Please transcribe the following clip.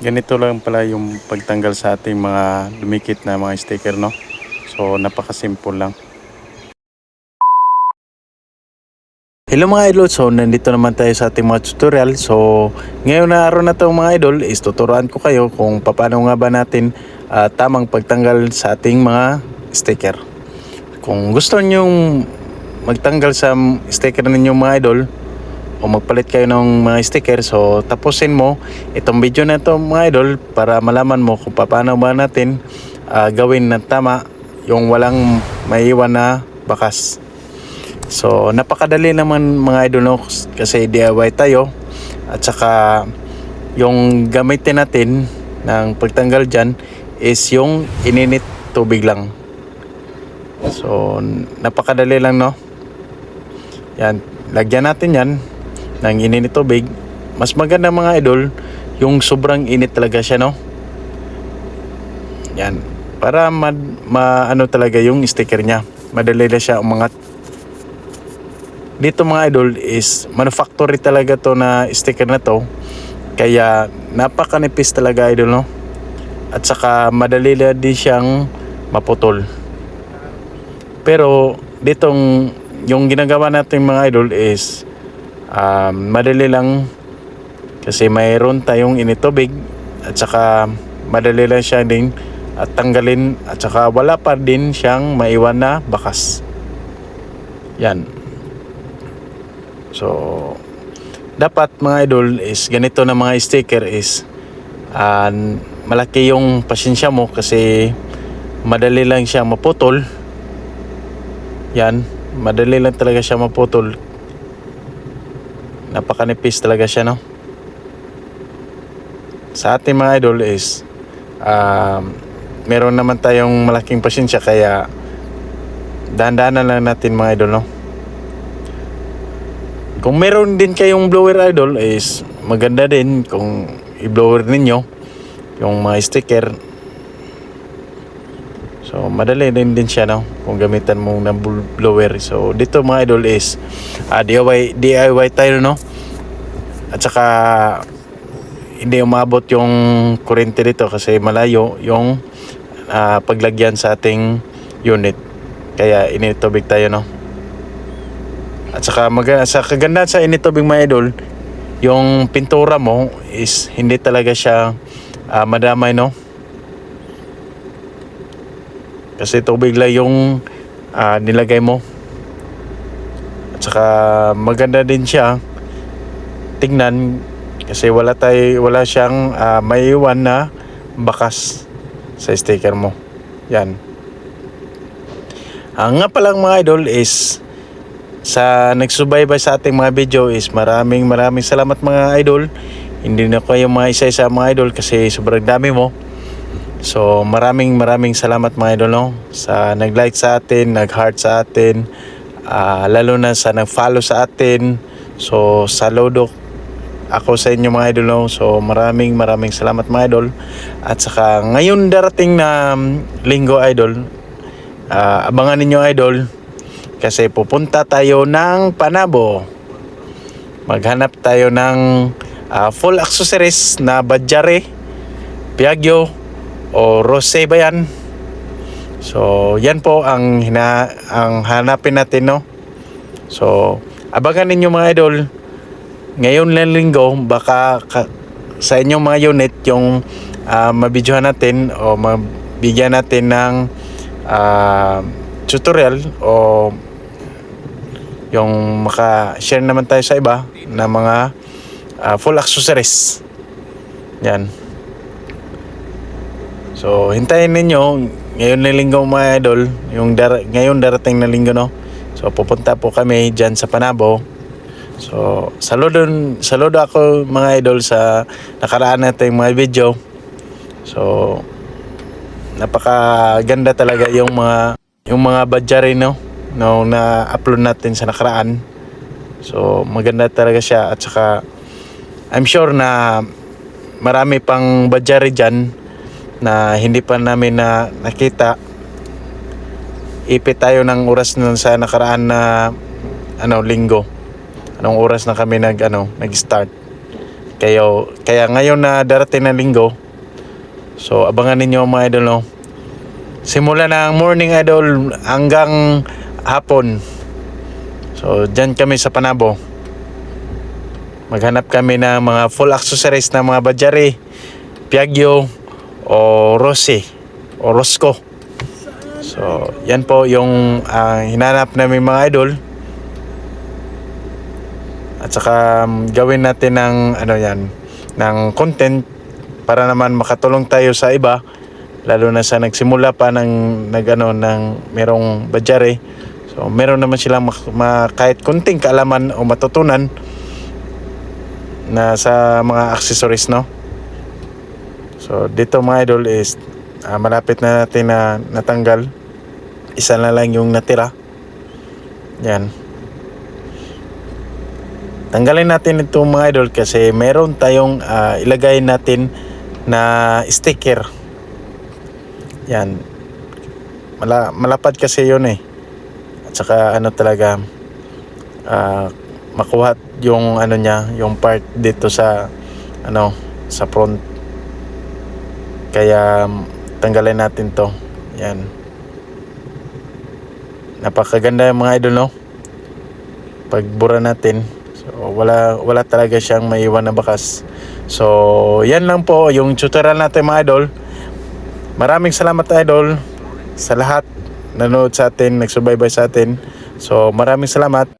ganito lang pala yung pagtanggal sa ating mga dumikit na mga sticker no? So napaka-simple lang. Hello mga idol, so nandito naman tayo sa ating mga tutorial. So ngayon na araw na to mga idol is tuturuan ko kayo kung paano nga ba natin ah, tamang pagtanggal sa ating mga sticker. Kung gusto niyo magtanggal sa sticker ninyo mga idol o magpalit kayo ng mga sticker so tapusin mo itong video na to mga idol para malaman mo kung paano ba natin ah, gawin na tama yung walang maiwan na bakas. So napakadali naman mga idol no? kasi DIY tayo. At saka yung gamitin natin ng pagtanggal dyan is yung ininit tubig lang. So napakadali lang no? Yan lagyan natin yan ng ininit tubig. Mas maganda mga idol, yung sobrang init talaga siya, no? Yan. Para ma, ma ano talaga yung sticker niya. Madali na siya umangat. Dito mga idol is manufactory talaga to na sticker na to. Kaya napakanipis talaga idol, no? At saka madali na din siyang maputol. Pero ditong yung ginagawa natin mga idol is um, madali lang kasi mayroon tayong initubig at saka madali lang siya din at tanggalin at saka wala pa din siyang maiwan na bakas. Yan. So dapat mga idol is ganito na mga sticker is uh, malaki yung pasensya mo kasi madali lang siya maputol. Yan madali lang talaga siya maputol napakanipis talaga siya no? Sa ating mga idol is um, meron naman tayong malaking pasensya kaya dahan-dahanan lang natin mga idol no? Kung meron din kayong blower idol is maganda din kung i-blower ninyo yung mga sticker So madali din din siya no kung gamitan mo ng bl- blower. So dito mga idol is uh, DIY DIY tayo no. At saka hindi umabot yung kuryente dito kasi malayo yung uh, paglagyan sa ating unit. Kaya initubig tayo no. At saka mag sa kagandahan sa initubig mga idol, yung pintura mo is hindi talaga siya uh, madamay no kasi tubig lang yung uh, nilagay mo. At saka maganda din siya tingnan kasi wala tay wala siyang uh, maiwan na bakas sa sticker mo. Yan. Ang nga palang mga idol is sa nagsubaybay sa ating mga video is maraming maraming salamat mga idol. Hindi na kayo mga isa-isa mga idol kasi sobrang dami mo. So maraming maraming salamat mga idol no? sa nag-like sa atin, nag-heart sa atin, uh, lalo na sa nag-follow sa atin. So saludo ako sa inyo mga idol no? So maraming maraming salamat mga idol. At saka ngayon darating na um, linggo idol, uh, abangan ninyo idol kasi pupunta tayo ng Panabo. Maghanap tayo ng uh, full accessories na Badjare, Piaggio, o rose ba yan? So, yan po ang hina, ang hanapin natin, no? So, abangan ninyo mga idol. Ngayon lang linggo, baka ka, sa inyong mga unit yung uh, mabidyohan natin o mabigyan natin ng uh, tutorial o yung maka-share naman tayo sa iba na mga uh, full accessories. Yan. So, hintayin ninyo ngayon na linggo mga idol, yung dar ngayon darating na linggo no. So, pupunta po kami diyan sa Panabo. So, saludo saludo ako mga idol sa nakaraan nating mga video. So, napakaganda talaga yung mga yung mga badjari no no na upload natin sa nakaraan. So, maganda talaga siya at saka I'm sure na marami pang badjari diyan na hindi pa namin na nakita ipit tayo ng oras nun sa nakaraan na ano linggo anong oras na kami nag ano nag-start Kaya, kaya ngayon na darating na linggo, so abangan ninyo mga idol no. Simula ng morning idol hanggang hapon. So dyan kami sa Panabo. Maghanap kami ng mga full accessories na mga Bajari, Piaggio, o Rossi, o. So, yan po yung ah, hinanap namin mga idol. At saka um, gawin natin ng ano yan, ng content para naman makatulong tayo sa iba lalo na sa nagsimula pa ng nagano ng merong Bajari. So, meron naman silang mak- ma- kahit kunting kaalaman o matutunan na sa mga accessories, no? So, dito mga idol is ah, malapit na natin na natanggal. Isa na lang yung natira. Yan. Tanggalin natin ito mga idol kasi meron tayong ah, ilagay natin na sticker. Yan. Mala, malapad kasi yun eh. At saka ano talaga ah, makuha yung ano niya, yung part dito sa ano, sa front. Kaya tanggalin natin 'to. Yan. Napakaganda yung mga idol no. Pagbura natin. So wala wala talaga siyang maiwan na bakas. So yan lang po yung tutorial natin mga idol. Maraming salamat idol sa lahat nanood sa atin, nagsubaybay sa atin. So maraming salamat.